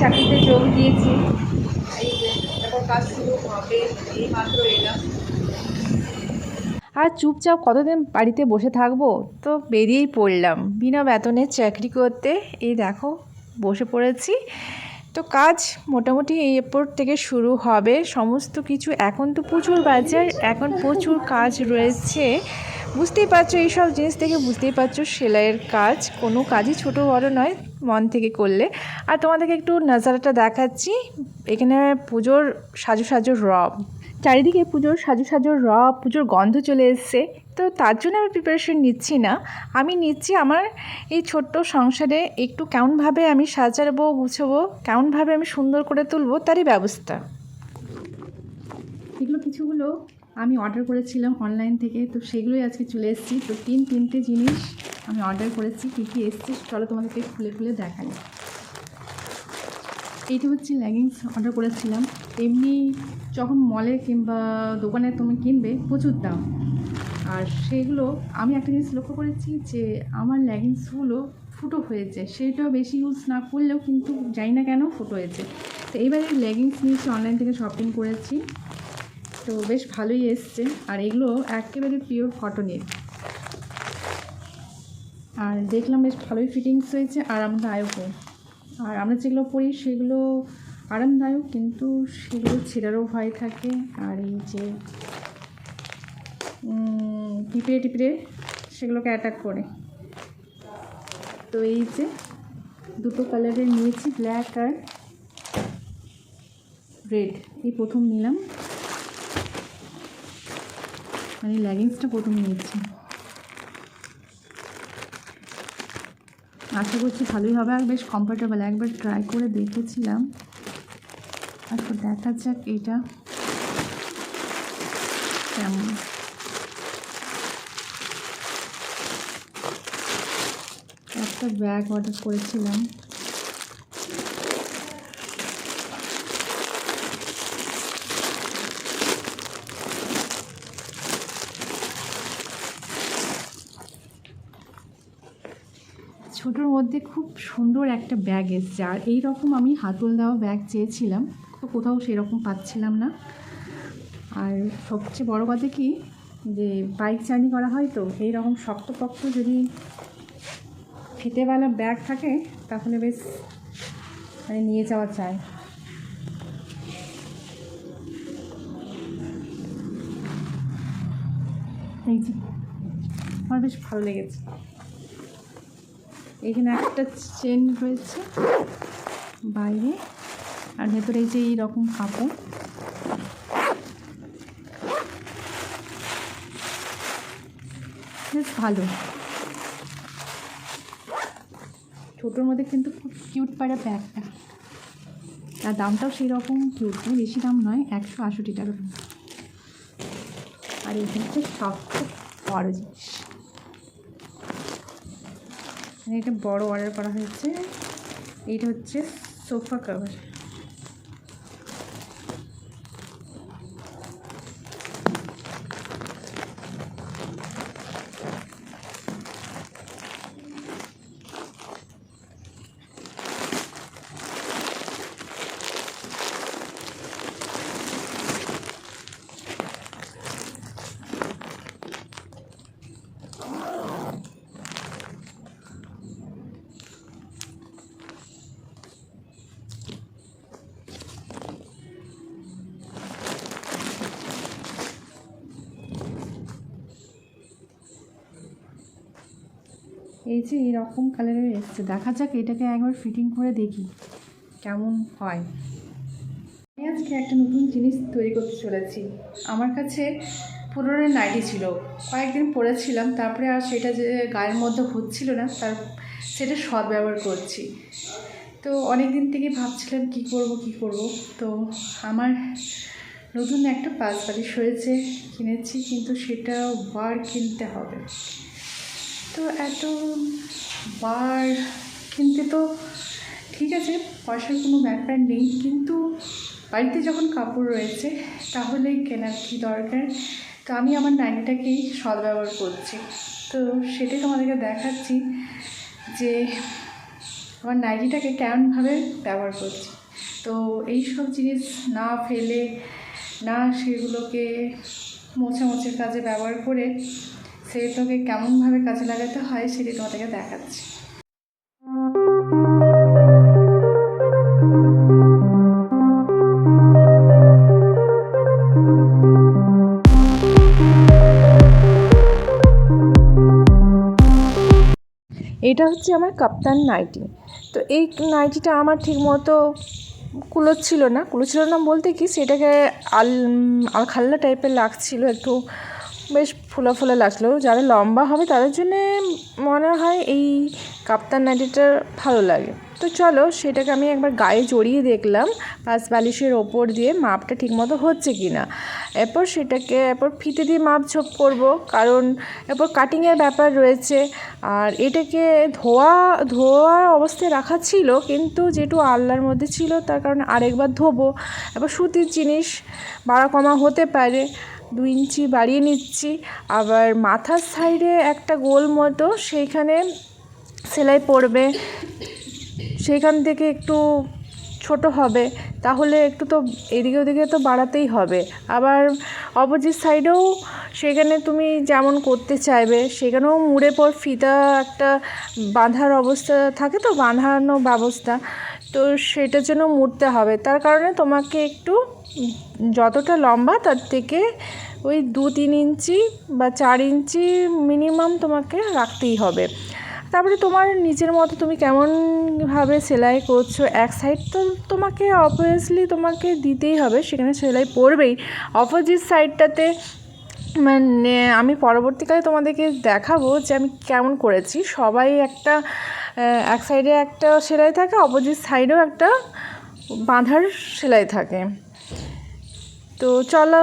চাকরিতে যোগ দিয়েছি। আর চুপচাপ কতদিন বাড়িতে বসে থাকব? তো বেরিয়েই পড়লাম। বিনা বেতনের চাকরি করতে, এই দেখো, বসে পড়েছি। তো কাজ মোটামুটি এরপর থেকে শুরু হবে। সমস্ত কিছু এখন তো প্রচুর বাজার, এখন প্রচুর কাজ রয়েছে। বুঝতেই পারছ, এইসব জিনিস থেকে বুঝতেই পারছ, সেলাইয়ের কাজ কোনো কাজই ছোট বড় নয়, মন থেকে করলে। আর তোমাদেরকে একটু নাজারাটা দেখাচ্ছি, এখানে পুজোর সাজু সাজু রব চারিদিকে পুজোর সাজু সাজু রব পুজোর গন্ধ চলে এসছে। তো তার জন্য আমি প্রিপারেশন নিচ্ছি না। আমি নিচ্ছি আমার এই ছোট্ট সংসারে একটু কেমনভাবে আমি সাজাবো, গুছাবো, কেমনভাবে আমি সুন্দর করে তুলবো, তারই ব্যবস্থা। এগুলো কিছুগুলো আমি অর্ডার করেছিলাম অনলাইন থেকে, তো সেগুলোই আজকে চলে এসেছি। তো তিন, তিনটে জিনিস আমি অর্ডার করেছি। কী কী এসছে চলো তোমাদেরকে খুলে খুলে দেখাই। এইটা হচ্ছে লেগিংস অর্ডার করেছিলাম। এমনি যখন মলে কিংবা দোকানে তুমি কিনবে, প্রচুর দাম। আর সেগুলো আমি একটা জিনিস লক্ষ্য করেছি যে আমার লেগিংসগুলো ফুটো হয়েছে। সেইটাও বেশি ইউজ না করলেও কিন্তু জানি না কেন ফুটো হয়েছে। তো এইবারে লেগিংস নিয়েছি অনলাইন থেকে শপিং করেছি। তো বেশ ভালোই এসছে। আর এগুলো একেবারে পিওর কটনের আর দেখলাম বেশ ভালোই ফিটিংস হয়েছে আরামদায়কও আর আমরা যেগুলো পরি সেগুলো আরামদায়ক, কিন্তু সেগুলো ছেঁড়ারও ভয় থাকে। আর এই যে পিঁপড়ে টিপড়ে সেগুলোকে অ্যাটাক করে। তো এই যে, দুটো কালারের নিয়েছি ব্ল্যাক আর রেড এই প্রথম নিলাম। মানে লেগিংসটা প্রথম নিয়েছি আশা করছি ভালোই হবে আর বেশ কমফোর্টেবল একবার ট্রাই করে দেখেছিলাম। তারপর দেখা যাক এটা কেমন। একটা ব্যাগ অর্ডার করেছিলাম। ছোটোর মধ্যে খুব সুন্দর একটা ব্যাগ এসছে। আর এই রকম আমি হাতল দেওয়া ব্যাগ চেয়েছিলাম, তো কোথাও সেরকম পাচ্ছিলাম না। আর সবচেয়ে বড় কথা কি, যে বাইক জার্নি করা হয় তো এই রকম শক্তপক্ত যদি ফিতেওয়ালা ব্যাগ থাকে, তাহলে বেশ মানে নিয়ে যাওয়া যায়। এই যে, আমার বেশ ভালো লেগেছে। এখানে একটা চেন রয়েছে বাইরে। আর ভেতরে এই যে এইরকম কাপড়। বেশ ভালো। ছোটোর মধ্যে কিন্তু খুব কিউট পাড়া ব্যাগটা আর দামটাও সেই রকম কিউট বেশি দাম নয়, একশো আষট্টি টাকা। আর এখানে হচ্ছে সবচেয়ে বড় জিনিস। এটা বড় অর্ডার করা হয়েছে। এটা হচ্ছে সোফা কভার এই যে এরকম কালারের এসছে। দেখা যাক এটাকে একবার ফিটিং করে দেখি কেমন হয়। আমি আজকে একটা নতুন জিনিস তৈরি করতে চলেছি। আমার কাছে পুরোনো নাইটি ছিল। কয়েকদিন পরেছিলাম তারপরে আর সেটা যে গায়ের মধ্যে হচ্ছিল না, তার সেটা সৎ ব্যবহার করছি। তো অনেক দিন থেকে ভাবছিলাম কি করব কি করব। তো আমার নতুন একটা পাঁচ বালিশ হয়েছে, কিনেছি, কিন্তু সেটা বার কিনতে হবে। তো এত বার, কিনতে তো ঠিক আছে, পয়সার কোনো ব্যাপার নেই, কিন্তু বাড়িতে যখন কাপড় রয়েছে, তাহলে কেনার কী দরকার? তো আমি আমার নাইনিটাকেই সদ্ব্যবহার করছি। তো সেটাই তোমাদেরকে দেখাচ্ছি যে আমার নাইটিটাকে কেমনভাবে ব্যবহার করছি। তো এই সব জিনিস না ফেলে, না সেগুলোকে মোছা মোছের কাজে ব্যবহার করে সেগুলোকে কেমনভাবে কাজে লাগাতে হয় সেটি তোমাদেরকে দেখাচ্ছি। এটা হচ্ছে আমার কাপ্তান নাইটি। তো এই নাইটিটা আমার ঠিক মতো কুলোচ্ছিল না। কুলোচ্ছিল না বলতে কি সেটাকে আল আলখাল্লা টাইপের লাগছিল একটু। বেশ ফোলা ফোলা লাগল। যারা লম্বা হবে তাদের জন্যে মনে হয় এই কাপ্তান নাইটিটা ভালো লাগে। তো চলো সেটাকে আমি একবার গায়ে জড়িয়ে দেখলাম, পাঁচ বালিশের ওপর দিয়ে মাপটা ঠিকমতো হচ্ছে কি না এরপর সেটাকে, এরপর ফিতে দিয়ে মাপ ঝোপ করব, কারণ এরপর কাটিংয়ের ব্যাপার রয়েছে। আর এটাকে ধোয়া ধোয়া অবস্থায় রাখা ছিল, কিন্তু যেটু আল্লার মধ্যে ছিল, তার কারণে আরেকবার ধোবো। এবার সুতির জিনিস বাড়া কমা হতে পারে। দু ইঞ্চি বাড়িয়ে নিচ্ছি। আবার মাথার সাইডে একটা গোল মতো সেইখানে সেলাই পড়বে। সেইখান থেকে একটু ছোট হবে। তাহলে একটু তো এদিকে ওদিকে তো বাড়াতেই হবে। আবার অপোজিট সাইডেও সেখানে তুমি যেমন করতে চাইবে সেখানেও মুড়ে পর ফিতা একটা বাঁধার অবস্থা থাকে তো, বাঁধানো ব্যবস্থা। তো সেটার জন্য মুড়তে হবে। তার কারণে তোমাকে একটু যতটা লম্বা তার থেকে ওই দু তিন ইঞ্চি বা চার ইঞ্চি মিনিমাম তোমাকে রাখতেই হবে। তারপরে তোমার নিজের মতো তুমি কেমনভাবে সেলাই করছ, এক সাইড তো তোমাকে অবভিয়াসলি তোমাকে দিতেই হবে, সেখানে সেলাই পড়বেই অপোজিট সাইডটাতে মানে আমি পরবর্তীকালে তোমাদেরকে দেখাবো যে আমি কেমন করেছি। সবাই একটা এক সাইডে একটা সেলাই থাকে অপোজিট সাইডেও একটা বাঁধার সেলাই থাকে। তো চলো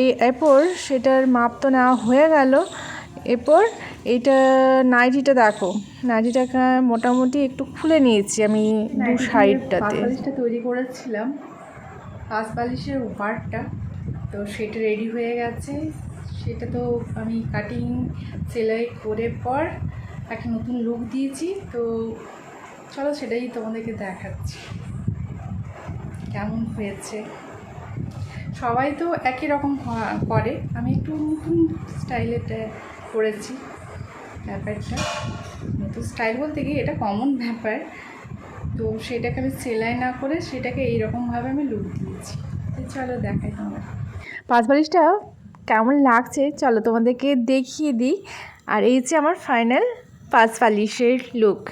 এই এরপর সেটার মাপ তো নেওয়া হয়ে গেল। এরপর এইটা নাইটিটা দেখো। নাইটিটাকে মোটামুটি একটু খুলে নিয়েছি আমি দু সাইডটাতে বালিশটা তৈরি করেছিলাম পাঁচ বালিশের ওপারটা তো সেটা রেডি হয়ে গেছে। সেটা তো আমি কাটিং সেলাই করে পর একটা নতুন লুক দিয়েছি, তো চলো সেটাই তোমাদেরকে দেখাচ্ছি। কেমন হয়েছে? সবাই তো একই রকম করে। আমি একটু নতুন স্টাইলে করেছি ব্যাপারটা। নতুন স্টাইল বলতে কি, এটা কমন ব্যাপার। তো সেটাকে আমি সেলাই না করে সেটাকে এইরকমভাবে আমি লুক দিয়েছি। চলো দেখাই তোমার পাঁচ কেমন লাগছে? চলো তোমাদেরকে দেখিয়ে দিই। আর এই যে আমার ফাইনাল পাঁচ বালিশের লুক।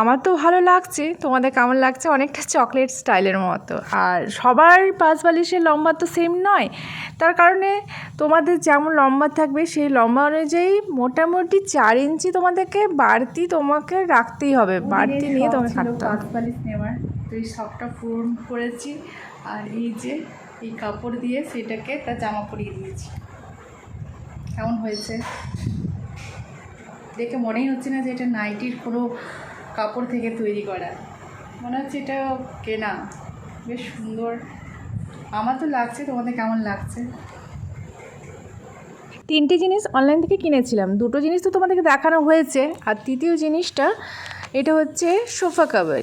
আমার তো ভালো লাগছে তোমাদের কেমন লাগছে? অনেকটা চকলেট স্টাইলের মতো। আর সবার পাঁচ বালিশের লম্বা তো সেম নয়। তার কারণে তোমাদের যেমন লম্বা থাকবে সেই লম্বা অনুযায়ী মোটামুটি চার ইঞ্চি তোমাদেরকে বাড়তি তোমাকে রাখতেই হবে। বাড়তি নিয়ে তোমাকে পাঁচ বালিশ নেওয়ার। তো এই শখটা পূরণ করেছি। আর এই যে এই কাপড় দিয়ে সেটাকে তার জামা পরিয়ে দিয়েছি। কেমন হয়েছে? দেখে মনেই হচ্ছে না যে এটা নাইটির কোনো কাপড় থেকে তৈরি করা। মনে হচ্ছে এটা কেনা। বেশ সুন্দর। আমার তো লাগছে, তোমাদের কেমন লাগছে? তিনটে জিনিস অনলাইন থেকে কিনেছিলাম। দুটো জিনিস তো তোমাদেরকে দেখানো হয়েছে, আর তৃতীয় জিনিসটা, এটা হচ্ছে সোফা কাভার।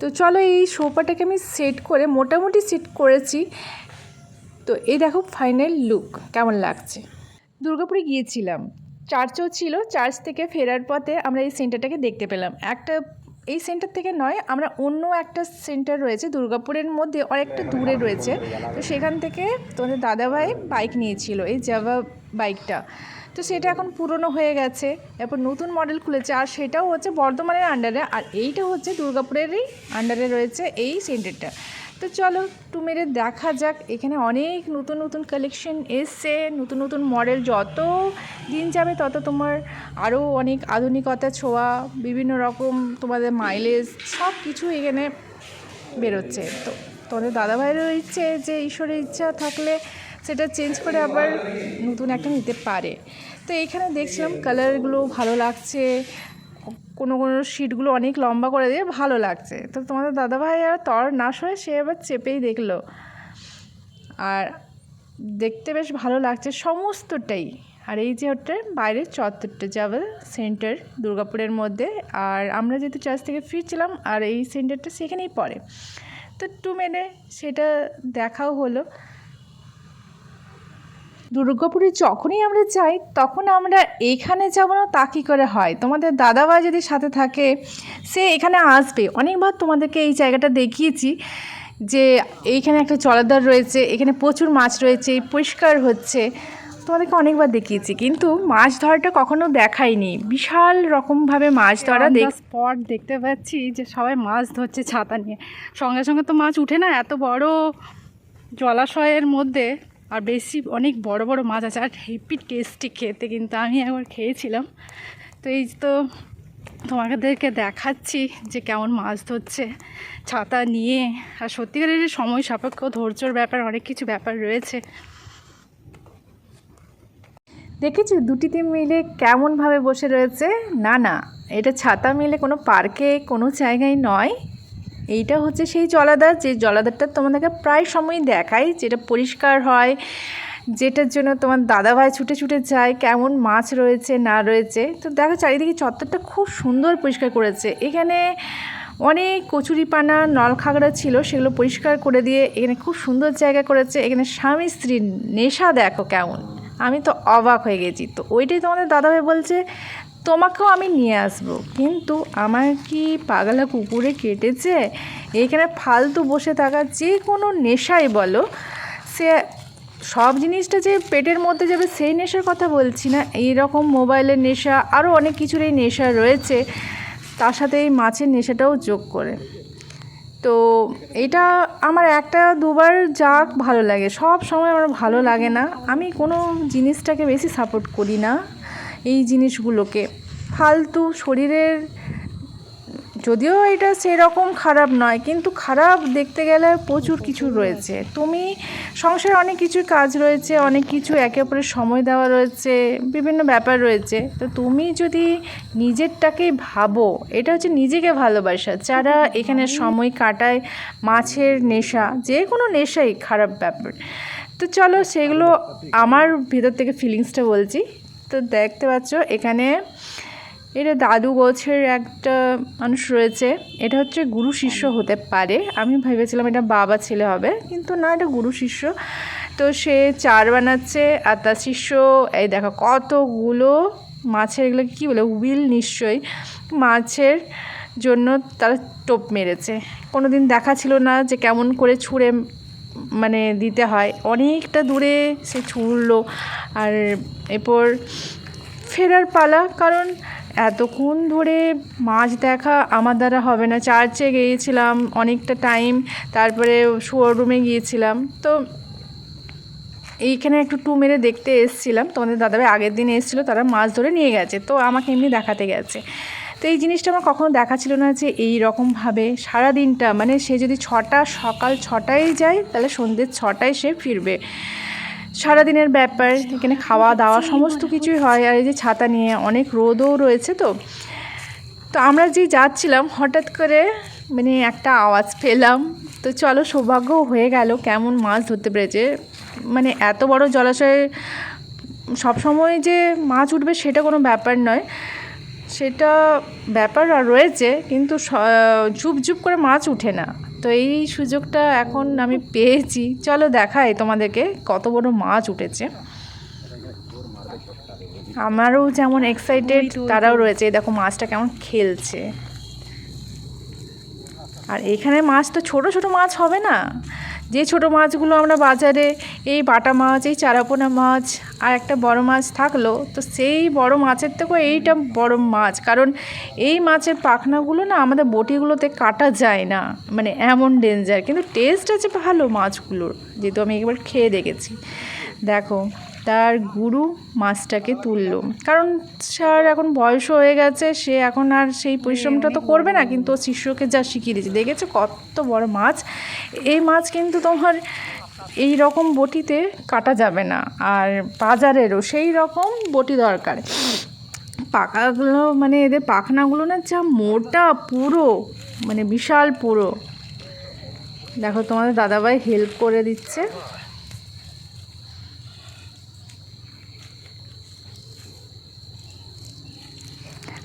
তো চলো এই সোফাটাকে আমি সেট করে, মোটামুটি সেট করেছি। তো এই দেখো ফাইনাল লুক কেমন লাগছে? দুর্গাপুরে গিয়েছিলাম। চার্চও ছিল, চার্চ থেকে ফেরার পথে আমরা এই সেন্টারটাকে দেখতে পেলাম। একটা, এই সেন্টার থেকে নয়, আমরা অন্য একটা সেন্টার রয়েছে, দুর্গাপুরের মধ্যে অনেকটা দূরে রয়েছে। তো সেখান থেকে তোমাদের দাদাভাই বাইক নিয়েছিল, এই জাভা বাইকটা। তো সেটা এখন পুরনো হয়ে গেছে, এরপর নতুন মডেল খুলেছে, আর সেটাও হচ্ছে বর্ধমানের আন্ডারে আর এইটা হচ্ছে দুর্গাপুরেরই আন্ডারে রয়েছে এই সেন্টারটা। তো চলো, একটু মেরে দেখা যাক। এখানে অনেক নতুন নতুন কালেকশন এসছে, নতুন নতুন মডেল যত দিন যাবে, তত তোমার আরও অনেক আধুনিকতা, ছোঁয়া, বিভিন্ন রকম তোমাদের মাইলেজ সব কিছু এখানে বেরোচ্ছে। তো তোমাদের দাদাভাইয়েরও ইচ্ছে যে ঈশ্বরের ইচ্ছা থাকলে সেটা চেঞ্জ করে আবার নতুন একটা নিতে পারে। তো এখানে দেখছিলাম কালারগুলো ভালো লাগছে কোনো কোনো শিটগুলো অনেক লম্বা করে দিয়ে ভালো লাগছে। তো তোমাদের দাদাভাই আর তর না সয়ে সে এবার চেপেই দেখল। আর দেখতে বেশ ভালো লাগছে সমস্তটাই। আর এই যে হচ্ছে বাইরের চত্বরটা, যাবে সেন্টার দুর্গাপুরের মধ্যে। আর আমরা যেহেতু চার্চ থেকে ফিরছিলাম আর এই সেন্টারটা সেখানেই পড়ে। তো টু মেনে সেটা দেখাও হলো। দুর্গাপুরে যখনই আমরা যাই তখন আমরা এইখানে যাব না তা কী করে হয়? তোমাদের দাদাভাই যদি সাথে থাকে সে এখানে আসবে। অনেকবার তোমাদেরকে এই জায়গাটা দেখিয়েছি যে এইখানে একটা জলাধার রয়েছে এখানে প্রচুর মাছ রয়েছে পরিষ্কার হচ্ছে। তোমাদেরকে অনেকবার দেখিয়েছি কিন্তু মাছ ধরাটা কখনো দেখাইনি। বিশাল রকমভাবে মাছ ধরা দেখ স্পট দেখতে পাচ্ছি যে সবাই মাছ ধরছে ছাতা নিয়ে। সঙ্গে সঙ্গে তো মাছ উঠে না এত বড় জলাশয়ের মধ্যে। আর বেশি অনেক বড় বড় মাছ আছে, আর হেপি টেস্টি খেতে কিন্তু আমি একবার খেয়েছিলাম। তো এই তো তোমাদেরকে দেখাচ্ছি যে কেমন মাছ ধরছে, ছাতা নিয়ে। আর সত্যিকারের সময় সাপেক্ষ, ধৈর্যর ব্যাপার, অনেক কিছু ব্যাপার রয়েছে। দেখেছি দুটিতে মিলে কেমনভাবে বসে রয়েছে? না না, এটা ছাতা মিলে কোনো পার্কে, কোনো জায়গায় নয়। এইটা হচ্ছে সেই জলাধার, যে জলাধারটা তোমাদেরকে প্রায় সময় দেখাই, যেটা পরিষ্কার হয়, যেটার জন্য তোমার দাদাভাই ছুটে ছুটে যায়, কেমন মাছ রয়েছে, না রয়েছে। তো দেখো চারিদিকে চত্বরটা খুব সুন্দর পরিষ্কার করেছে। এখানে অনেক কচুরিপানা, নলখাগড়া ছিল, সেগুলো পরিষ্কার করে দিয়ে এখানে খুব সুন্দর জায়গা করেছে। এখানে স্বামী স্ত্রীর নেশা দেখো কেমন। আমি তো অবাক হয়ে গেছি। তো ওইটাই তোমাদের দাদাভাই বলছে তোমাকেও আমি নিয়ে আসব। কিন্তু আমার কি পাগলা কুকুরে কেটেছে? এখানে ফালতু বসে থাকা যে কোনো নেশাই বলো। সে সব জিনিসটা যে পেটের মধ্যে যাবে সেই নেশার কথা বলছি না। এই রকম মোবাইলের নেশা আরও অনেক কিছুর এই নেশা রয়েছে। তার সাথে এই মাছের নেশাটাও যোগ করে। তো এটা আমার একটা দুবার যাক ভালো লাগে। সব সময় আমার ভালো লাগে না। আমি কোনো জিনিসটাকে বেশি সাপোর্ট করি না। এই জিনিসগুলোকে। ফালতু শরীরের, যদিও এটা সেরকম খারাপ নয়, কিন্তু খারাপ দেখতে গেলে প্রচুর কিছু রয়েছে। তুমি সংসারে অনেক কিছু কাজ রয়েছে, অনেক কিছু একে অপরের সময় দেওয়া রয়েছে, বিভিন্ন ব্যাপার রয়েছে। তো তুমি যদি নিজেরটাকে ভাবো, এটা হচ্ছে নিজেকে ভালোবাসা। যারা এখানে সময় কাটায় মাছের নেশা, যে কোনো নেশাই খারাপ ব্যাপার। তো চলো সেগুলো আমার ভেতর থেকে ফিলিংসটা বলছি। তো দেখতে পাচ্ছ, এখানে এটা দাদু গোছের একটা মানুষ রয়েছে। এটা হচ্ছে গুরু শিষ্য হতে পারে। আমি ভেবেছিলাম এটা বাবা ছেলে হবে, কিন্তু না, এটা গুরু শিষ্য। তো সে চার বানাচ্ছে, আর তার শিষ্য, এই দেখো কতগুলো মাছের, এগুলো কী বলে উইল নিশ্চয়ই, মাছের জন্য তারা টোপ মেরেছে। কোনো দিন দেখা ছিল না যে কেমন করে ছুঁড়ে মানে দিতে হয়। অনেকটা দূরে সে ছুঁড়লো। আর এরপর ফেরার পালা, কারণ এতক্ষণ ধরে মাছ দেখা আমার দ্বারা হবে না। চার্চে গিয়েছিলাম অনেকটা টাইম তারপরে শোরুমে গিয়েছিলাম। তো এইখানে একটু টু মেরে দেখতে এসেছিলাম। তোমাদের দাদাভাই আগের দিন এসেছিল, তারা মাছ ধরে নিয়ে গেছে। তো আমাকে এমনি দেখাতে গেছে। তো এই জিনিসটা আমার কখনো দেখা ছিল না যে এই রকমভাবে সারা দিনটা মানে সে যদি ছটা, সকাল ছটায় যায়, তাহলে সন্ধ্যে ছটায় সে ফিরবে। সারাদিনের ব্যাপার, এখানে খাওয়া দাওয়া সমস্ত কিছুই হয়, আর এই যে ছাতা নিয়ে অনেক রোদও রয়েছে তো। তো আমরা যেই যাচ্ছিলাম, হঠাৎ করে মানে একটা আওয়াজ পেলাম। তো চলো, সৌভাগ্য হয়ে গেল, কেমন মাছ ধরতে পেরেছে মানে এত বড় জলাশয়ে সবসময় যে মাছ উঠবে সেটা কোনো ব্যাপার নয়। সেটা ব্যাপার আর রয়েছে কিন্তু ঝুপ ঝুপ করে মাছ উঠে না। তো এই সুযোগটা এখন আমি পেয়েছি। চলো দেখাই তোমাদেরকে কত বড় মাছ উঠেছে। আমারও যেমন এক্সাইটেড তারাও রয়েছে। দেখো মাছটা কেমন খেলছে। আর এখানে মাছ তো ছোট ছোট মাছ হবে না। যে ছোট মাছগুলো আমরা বাজারে, এই বাটা মাছ, এই চারাপোনা মাছ আর একটা বড় মাছ থাকল, তো সেই বড় মাছের থেকেও এইটা বড় মাছ। কারণ এই মাছের পাখনাগুলো না আমাদের বটিগুলোতে কাটা যায় না মানে এমন ডেঞ্জার কিন্তু টেস্ট আছে ভালো মাছগুলোর, যেহেতু আমি একবার খেয়ে দেখেছি। দেখো তার গুরু মাছটাকে তুললো। কারণ স্যার এখন বয়স হয়ে গেছে, সে এখন আর সেই পরিশ্রমটা তো করবে না, কিন্তু শিষ্যকে যা শিখিয়ে দিয়েছে। দেখেছ কত বড় মাছ? এই মাছ কিন্তু তোমার এই রকম বটিতে কাটা যাবে না, আর বাজারেরও সেই রকম বটি দরকার। পাকাগুলো মানে এদের পাখনাগুলো না যা মোটা পুরো মানে বিশাল পুরো। দেখো তোমাদের দাদাভাই হেল্প করে দিচ্ছে।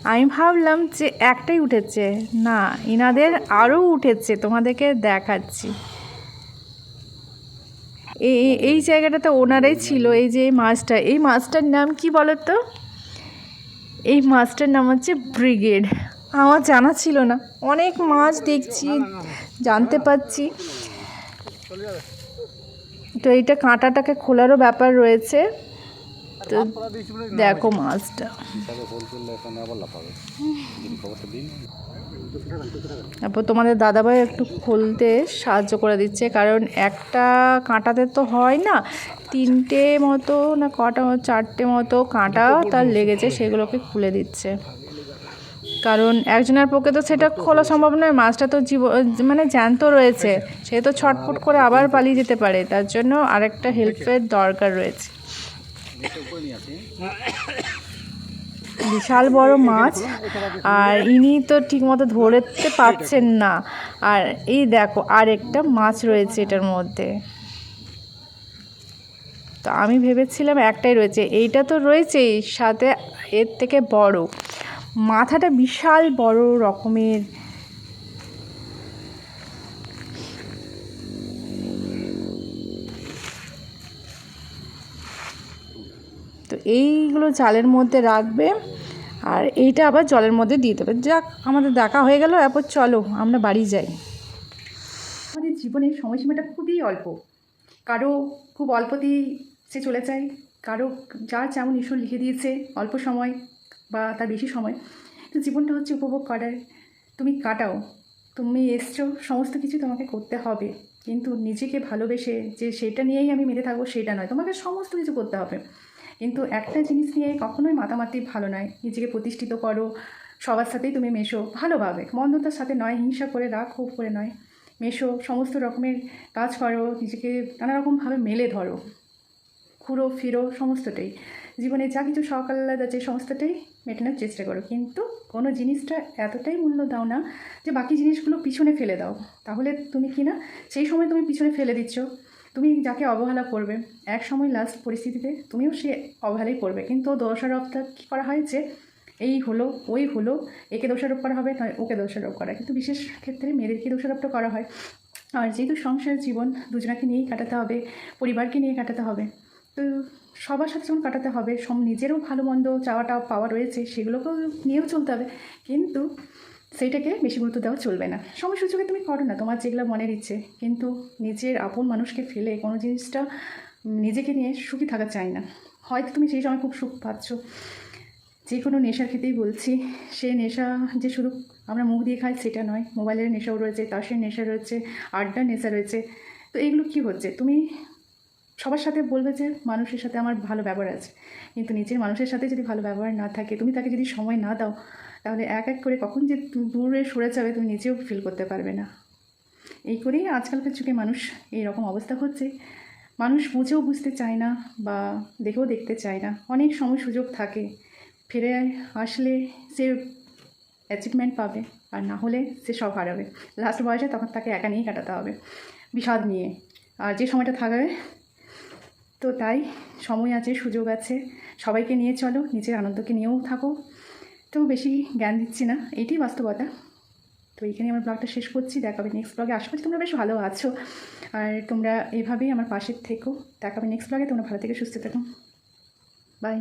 আমি ভাবলাম যে একটাই উঠেছে। না, ইনাদের আরও উঠেছে, তোমাদেরকে দেখাচ্ছি। এই এই- জায়গাটাতে ওনারাই ছিল, এই যে এই মাছটা। এই মাছটার নাম কি বলো তো এই মাছটার নাম হচ্ছে ব্রিগেড। আমার জানা ছিল না। অনেক মাছ দেখছি, জানতে পারছি তো এইটা কাঁটাটাকে খোলারও ব্যাপার রয়েছে। তো দেখো মাছটা তারপর তোমাদের দাদাভাই একটু খুলতে সাহায্য করে দিচ্ছে, কারণ একটা কাঁটাতে তো হয় না, তিনটে মতো না কটা, চারটে মতো কাঁটা তার লেগেছে, সেগুলোকে খুলে দিচ্ছে। কারণ একজনের পক্ষে তো সেটা খোলা সম্ভব নয় মাছটা তো জীব মানে জ্যান্ত রয়েছে, সে তো ছটফট করে আবার পালিয়ে যেতে পারে, তার জন্য আরেকটা হেল্পের দরকার রয়েছে। বিশাল বড় মাছ, আর ইনি তো ঠিকমতো ধরতে পারছেন না। আর এই দেখো, আরেকটা মাছ রয়েছে এটার মধ্যে। তো আমি ভেবেছিলাম একটাই রয়েছে। এইটা তো রয়েছেই, সাথে এর থেকে বড়। মাথাটা বিশাল বড় রকমের তো এইগুলো চালের মধ্যে রাখবে আর এইটা আবার জলের মধ্যে দিয়ে দেবে। যাক, আমাদের দেখা হয়ে গেল, এরপর চলো আমরা বাড়ি যাই। আমাদের জীবনের সময়সীমাটা খুবই অল্প। কারও খুব অল্পতেই সে চলে যায়, কারও যার যেমন ঈশ্বর লিখে দিয়েছে অল্প সময় বা তার বেশি সময়। তো জীবনটা হচ্ছে উপভোগ করার। তুমি কাটাও, তুমি এসছো, সমস্ত কিছু তোমাকে করতে হবে। কিন্তু নিজেকে ভালোবেসে যে সেটা নিয়েই আমি মেতে থাকব, সেটা নয়। তোমাকে সমস্ত কিছু করতে হবে। কিন্তু একটা জিনিস নিয়ে কখনোই মাতামাতি ভালো নয়। নিজেকে প্রতিষ্ঠিত করো, সবার সাথেই তুমি মেশো, ভালোভাবে। মন্দতার সাথে নয়, হিংসা করে রাগ ক্ষোভ করে নয়। মেশো, সমস্ত রকমের কাজ করো, নিজেকে নানা রকমভাবে মেলে ধরো। ঘুরো, ফিরো, সমস্তটাই। জীবনে যা কিছু সকাল্লাদ আছে, সমস্তটাই মেটানোর চেষ্টা করো। কিন্তু কোনো জিনিসটা এতটাই মূল্য দাও না যে বাকি জিনিসগুলো পিছনে ফেলে দাও। তাহলে তুমি কি না? সেই সময় তুমি পিছনে ফেলে দিচ্ছ। তুমি যাকে অবহেলা করবে, এক সময় লাস্ট পরিস্থিতিতে তুমিও সে অবহেলাই করবে। কিন্তু দোষারোপটা কী করা হয় যে, এই হলো, ওই হলো, একে দোষারোপ করা হবে নয় ওকে দোষারোপ করা। কিন্তু বিশেষ ক্ষেত্রে মেয়েদেরকে দোষারোপটা করা হয়। আর যেহেতু সংসার, জীবন দুজনাকে নিয়েই কাটাতে হবে, পরিবারকে নিয়ে কাটাতে হবে, তো সবার সাথে যখন কাটাতে হবে সব নিজেরও ভালো মন্দ চাওয়াটা পাওয়া রয়েছে, সেগুলোকেও নিয়েও চলতে হবে। কিন্তু সেইটাকে বেশি গুরুত্ব দেওয়া চলবে না। সময় সুযোগে তুমি করো না, তোমার যেগুলো মনের ইচ্ছে। কিন্তু নিজের আপন মানুষকে ফেলে কোনো জিনিসটা নিজেকে নিয়ে সুখী থাকা চায় না। হয়তো তুমি সেই সময় খুব সুখ পাচ্ছ। যে কোনো নেশার ক্ষেত্রেই বলছি, সে নেশা যে শুধু আমরা মুখ দিয়ে খাই সেটা নয়, মোবাইলের নেশাও রয়েছে তাসের নেশা রয়েছে, আড্ডার নেশা রয়েছে। তো এইগুলো কী হচ্ছে? তুমি সবার সাথে বলবে যে মানুষের সাথে আমার ভালো ব্যবহার আছে। কিন্তু নিজের মানুষের সাথে যদি ভালো ব্যবহার না থাকে, তুমি তাকে যদি সময় না দাও তাহলে এক এক করে কখন যে দূরে সরে যাবে তুমি নিজেও ফিল করতে পারবে না। এই করেই আজকালকার যুগে মানুষ এই রকম অবস্থা হচ্ছে। মানুষ বুঝেও বুঝতে চায় না বা দেখেও দেখতে চায় না। অনেক সময় সুযোগ থাকে। ফিরে আসলে সে অ্যাচিভমেন্ট পাবে আর না হলে সে সব হারাবে। লাস্ট বয়সে তখন তাকে একা নিয়েই কাটাতে হবে। বিষাদ নিয়ে। আর যে সময়টা থাকবে, তো তাই সময় আছে, সুযোগ আছে। সবাইকে নিয়ে চলো, নিজের আনন্দকে নিয়েও থাকো। তো বেশি জ্ঞান দিচ্ছি না এটাই বাস্তবতা। তো এইখানে আমার ব্লগটা শেষ করছি, দেখাবে নেক্সট ব্লগে আশা করছি তোমরা বেশ ভালো আছো। আর তোমরা এভাবেই আমার পাশে থেকো। দেখাবে নেক্সট ব্লগে তোমরা ভালো থেকে, সুস্থ থাকো। বাই